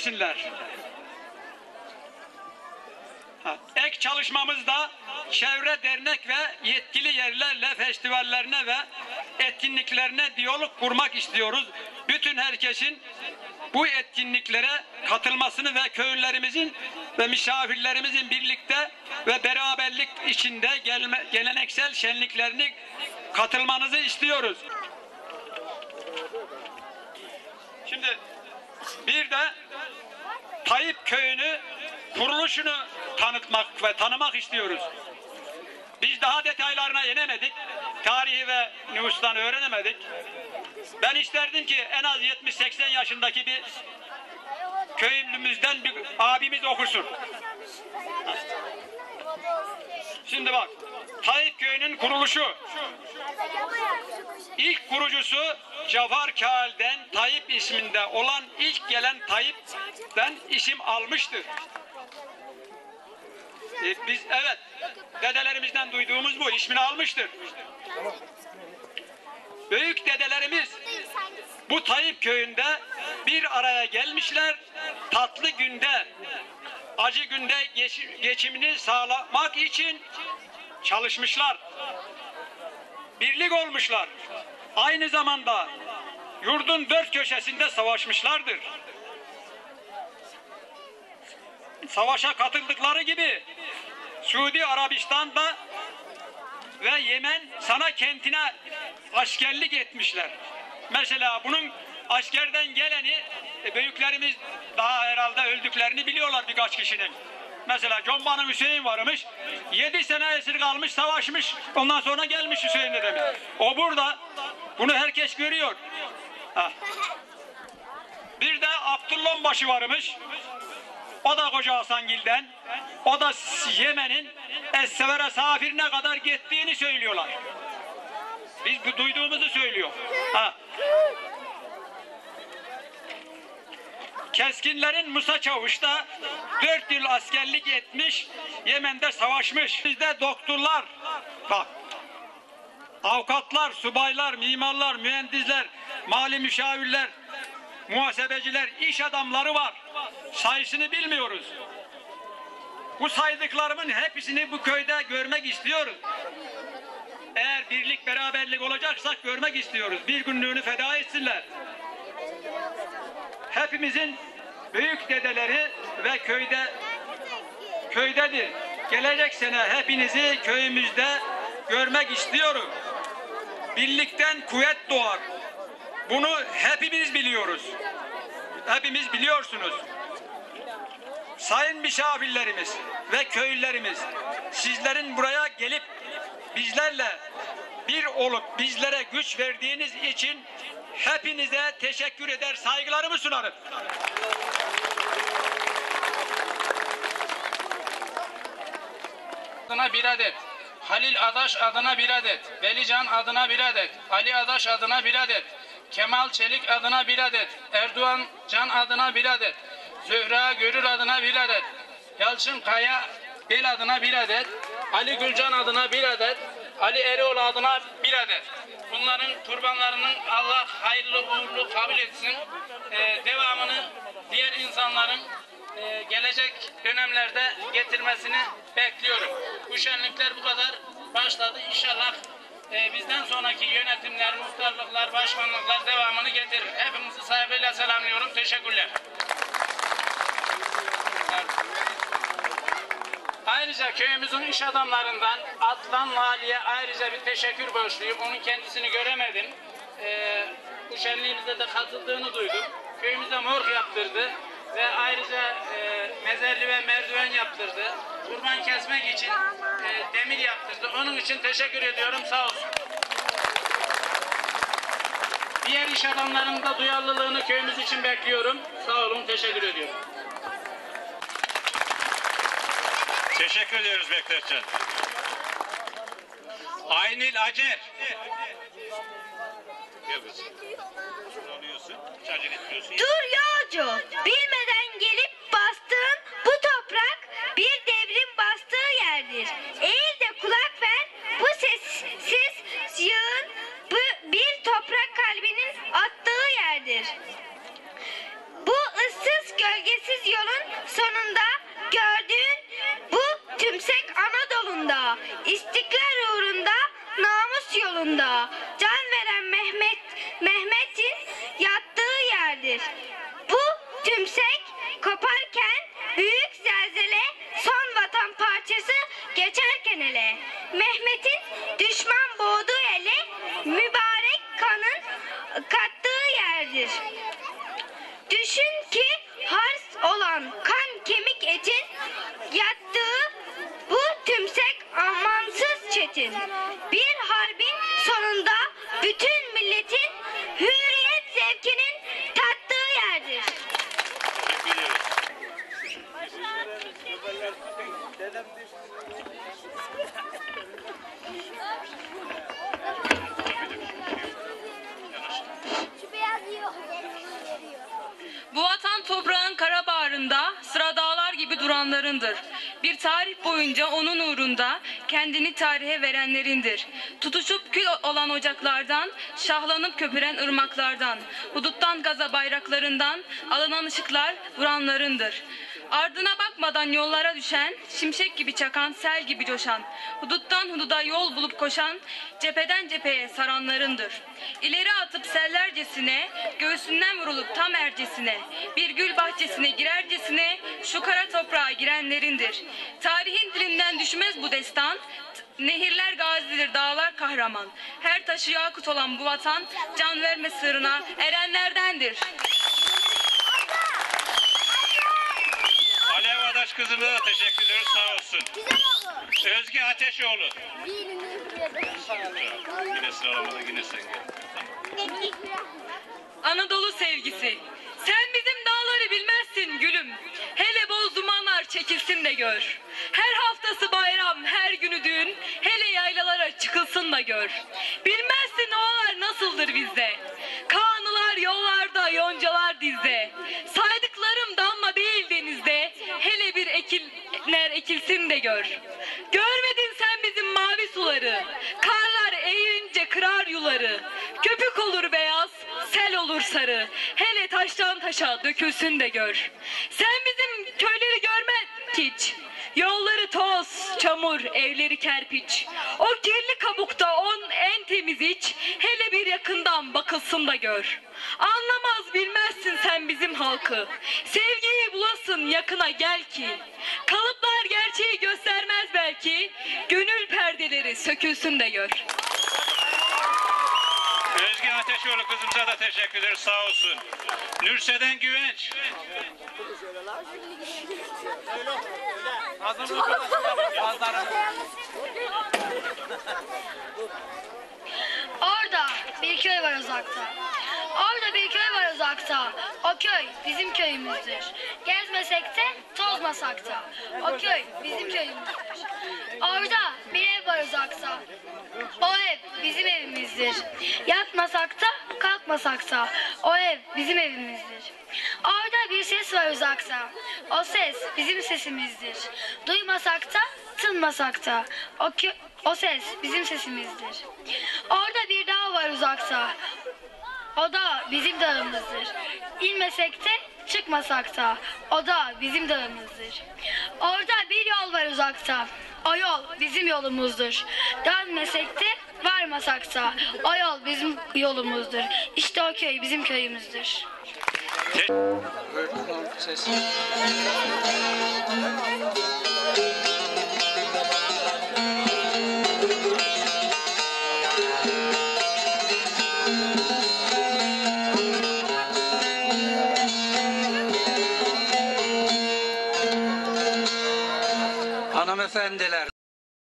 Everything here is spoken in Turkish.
versinler. Ha, ek çalışmamızda çevre dernek ve yetkili yerlerle festivallerine ve etkinliklerine diyalog kurmak istiyoruz. Bütün herkesin bu etkinliklere katılmasını ve köylülerimizin ve misafirlerimizin birlikte ve beraberlik içinde gelme, geleneksel şenliklerini katılmanızı istiyoruz. Şimdi bir de Tayyip Köyü'nü kuruluşunu tanıtmak ve tanımak istiyoruz. Biz daha detaylarına inemedik. Tarihi ve nüfustan öğrenemedik. Ben isterdim ki en az 70-80 yaşındaki bir köyümüzden bir abimiz okusun. Şimdi bak, Tayyip Köyü'nün kuruluşu. İlk kurucusu Cafar Kağal'den Tayyip isminde olan ilk gelen Tayyip'ten isim almıştır. E, biz evet dedelerimizden duyduğumuz bu ismini almıştır. Büyük dedelerimiz bu Tayyip köyünde bir araya gelmişler. Tatlı günde, acı günde geç- geçimini sağlamak için çalışmışlar. Birlik olmuşlar. Aynı zamanda yurdun dört köşesinde savaşmışlardır. Savaşa katıldıkları gibi Suudi Arabistan'da ve Yemen sana kentine askerlik etmişler. Mesela bunun askerden geleni e, büyüklerimiz daha herhalde öldüklerini biliyorlar birkaç kişinin. Mesela Comban'ın Hüseyin varmış. Yedi sene esir kalmış, savaşmış. Ondan sonra gelmiş Hüseyin demiş. O burada. Bunu herkes görüyor. Ha. Bir de Abdullah Onbaşı varmış. O da Koca Hasangil'den. O da Yemen'in Es-Severe Safir'ine kadar gittiğini söylüyorlar. Biz bu duyduğumuzu söylüyor. Ha. Keskinlerin Musa Çavuş da 4 yıl askerlik etmiş, Yemen'de savaşmış. Bizde doktorlar, bak, avukatlar, subaylar, mimarlar, mühendisler, mali müşavirler, muhasebeciler, iş adamları var. Sayısını bilmiyoruz. Bu saydıklarımın hepsini bu köyde görmek istiyoruz. Eğer birlik beraberlik olacaksak görmek istiyoruz. Bir günlüğünü feda etsinler. Hepimizin büyük dedeleri ve köyde köydedir. Gelecek sene hepinizi köyümüzde görmek istiyorum. Birlikten kuvvet doğar. Bunu hepimiz biliyoruz. Hepimiz biliyorsunuz. Sayın misafirlerimiz ve köylülerimiz, sizlerin buraya gelip bizlerle bir olup bizlere güç verdiğiniz için hepinize teşekkür eder, saygılarımı sunarım. adına bir adet. Halil Adaş adına bir adet. Velican adına bir adet. Ali Adaş adına bir adet. Kemal Çelik adına bir adet. Erdoğan Can adına bir adet. Zühra Görür adına bir adet. Yalçın Kaya Bel adına bir adet. Ali Gülcan adına bir adet. Ali Eroğlu adına bir adet. Bunların kurbanlarının Allah hayırlı uğurlu kabul etsin. Ee, devamını diğer insanların e, gelecek dönemlerde getirmesini bekliyorum. Bu şenlikler bu kadar başladı. İnşallah e, bizden sonraki yönetimler, muhtarlıklar, başkanlıklar devamını getirir. Hepinizi saygıyla selamlıyorum. Teşekkürler. Ayrıca köyümüzün iş adamlarından Atlan Vali'ye ayrıca bir teşekkür borçluyum. Onun kendisini göremedim. Ee, bu şenliğimizde de katıldığını duydum. Köyümüzde morg yaptırdı ve ayrıca e, mezarlı ve merdiven yaptırdı. Kurban kesmek için e, demir yaptırdı. Onun için teşekkür ediyorum. Sağ olsun. Diğer iş adamlarının da duyarlılığını köyümüz için bekliyorum. Sağ olun. Teşekkür ediyorum. Teşekkür ediyoruz Bektaşcan. Aynil Acer. Dur yolcu, bilmeden gelip bastığın bu toprak bir devrin bastığı yerdir. Eğil de kulak ver, bu sessiz yığın bu bir toprak kalbinin attığı yerdir. Bu ıssız göl Gölgesiz yolun sonunda gördüğün tümsek Anadolu'nda, istiklal uğrunda, namus yolunda, can veren Mehmet Mehmet'in yattığı yerdir. Bu tümsek koparken büyük zelzele son vatan parçası geçerken ele. Mehmet'in düşman boğduğu ele mübarek kanın kattığı yerdir. Düşün ki hars olan kan kemik etin yattığı bu tümsek amansız çetin. Bir harbin sonunda bütün milletin hürriyet zevkinin tattığı yerdir. Teşekkür ediyoruz. Bu vatan toprağın kara bağrında sıra dağlar gibi duranlarındır. Bir tarih boyunca onun uğrunda kendini tarihe verenlerindir. Tutuşup kül olan ocaklardan, şahlanıp köpüren ırmaklardan, huduttan gaza bayraklarından alınan ışıklar vuranlarındır. Ardına bakmadan yollara düşen, şimşek gibi çakan, sel gibi coşan, huduttan hududa yol bulup koşan, cepheden cepheye saranlarındır. İleri atıp sellercesine, göğsünden vurulup tam ercesine, bir gül bahçesine girercesine, şu kara toprağa girenlerindir. Tarihin dilinden düşmez bu destan, Nehirler gazidir, dağlar kahraman. Her taşı yakut olan bu vatan, can verme sırrına erenlerdendir. Alev Adaş kızına da teşekkür ediyoruz. Sağ olsun. Özge Ateşoğlu. Yine sıralamada yine sen gel. Anadolu sevgisi. Sen bizim dağları bilmezsin gülüm. Hele boz dumanlar çekilsin de gör. Her haftası bayram, her günü düğün. Hele yaylalara çıkılsın da gör. Bilmezsin oğlar nasıldır bizde. Kanılar yollarda, yoncalar ekilsin de gör. Görmedin sen bizim mavi suları. Karlar eğince kırar yuları. Köpük olur beyaz, sel olur sarı. Hele taştan taşa dökülsün de gör. Sen bizim köyleri görme hiç. Yolları toz, çamur, evleri kerpiç. O kirli kabukta on en temiz iç. Hele bakılsın da gör. Anlamaz bilmezsin sen bizim halkı. Sevgiyi bulasın yakına gel ki. Kalıplar gerçeği göstermez belki. Gönül perdeleri sökülsün de gör. Özge Ateşoğlu kızımıza da teşekkür ederiz. Sağ olsun. Nürseden Güvenç. Orada bir köy var uzakta. Orada bir köy var uzakta. O köy bizim köyümüzdür. Gezmesek de tozmasak da. O köy bizim köyümüzdür. Orada bir ev var uzakta. O ev bizim evimizdir. Yatmasak da kalkmasak da. O ev bizim evimizdir. Orada bir ses var uzakta. O ses bizim sesimizdir. Duymasak da tınmasak da. O, kö- o ses bizim sesimizdir. Orada bir dağ var uzakta. O da bizim dağımızdır. İnmesek de çıkmasak da o da bizim dağımızdır. Orada bir yol var uzakta. O yol bizim yolumuzdur. Dönmesek de varmasak da o yol bizim yolumuzdur. İşte o köy bizim köyümüzdür. Hanımefendiler,